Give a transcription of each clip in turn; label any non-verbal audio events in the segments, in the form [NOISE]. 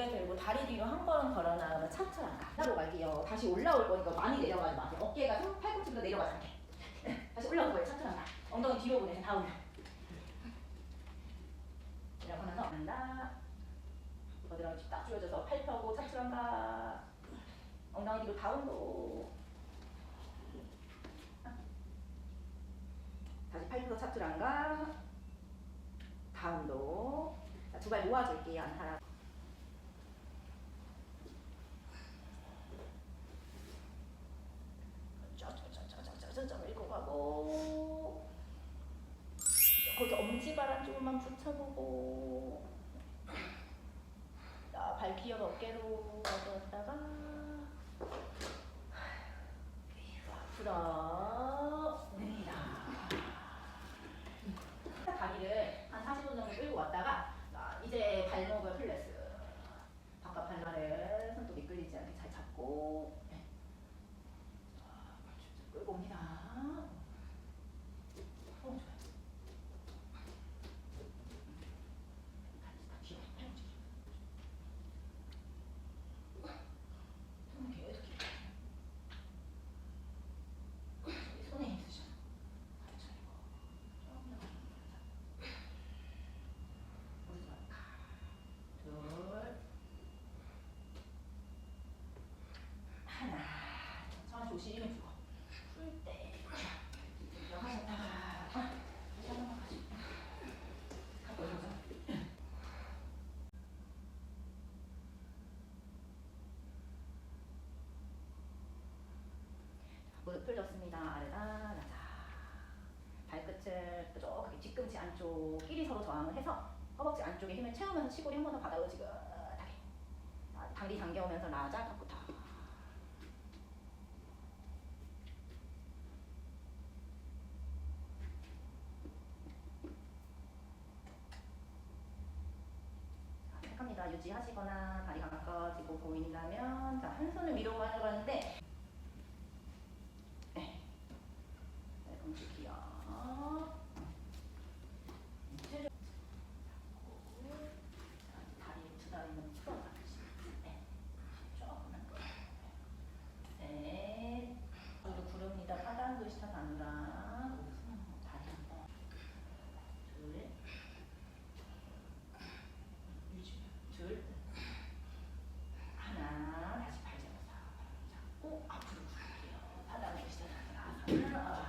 무게 들고 다리 뒤로 한 걸음 걸어 나가면 차트랑 가. 하고 갈게요. 다시 올라올 거니까 많이 내려가지 마세요. 어깨가 좀 팔꿈치보다 내려가지 않게. [LAUGHS] 다시 올라올 거예요. 차트랑 가. 엉덩이 뒤로 보내세요. 다 올려. 이러고 나서 간다. 겨드랑이 딱 조여져서 팔 펴고 차트랑 가. 엉덩이 뒤로 다운도. 다시 팔 펴서 차트랑 가. 다운도. 자, 두발 모아줄게요. 하나. 쫙쫙쫙쫙쫙쫙 밀고 가고 거기 안쪽만 붙여보고. 자, 발 기어 어깨로 가져왔다가. 앞으로 내리라 다리를 한 40분 정도 끌고 왔다가 자, 이제 발목을 플레스. 바깥 발날을 손톱 미끌리지 않게 잘 잡고 네. 자, 쭉 끌고 옵니다 어, 좋아요. 다시 다 뒤로 팔 움직여. 손 계속 길게. 저기 손에 힘쓰셔 발 차리고 조금 더 둘, 하나. 조심히 주고. 풀 때. 무릎 풀렸습니다. 아래다, 나자. 발끝을 뾰족하게 뒤꿈치 안쪽 끼리 서로 저항을 해서 허벅지 안쪽에 힘을 채우면서 치골이 한 번더 지긋하게 자, 다리 당겨오면서 라자 턱부터 자, 시작합니다. 유지하시거나 다리 가까워지고 보인다면 자, 한 손을 위로 하는데 Yeah.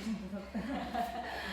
무섭다. [LAUGHS]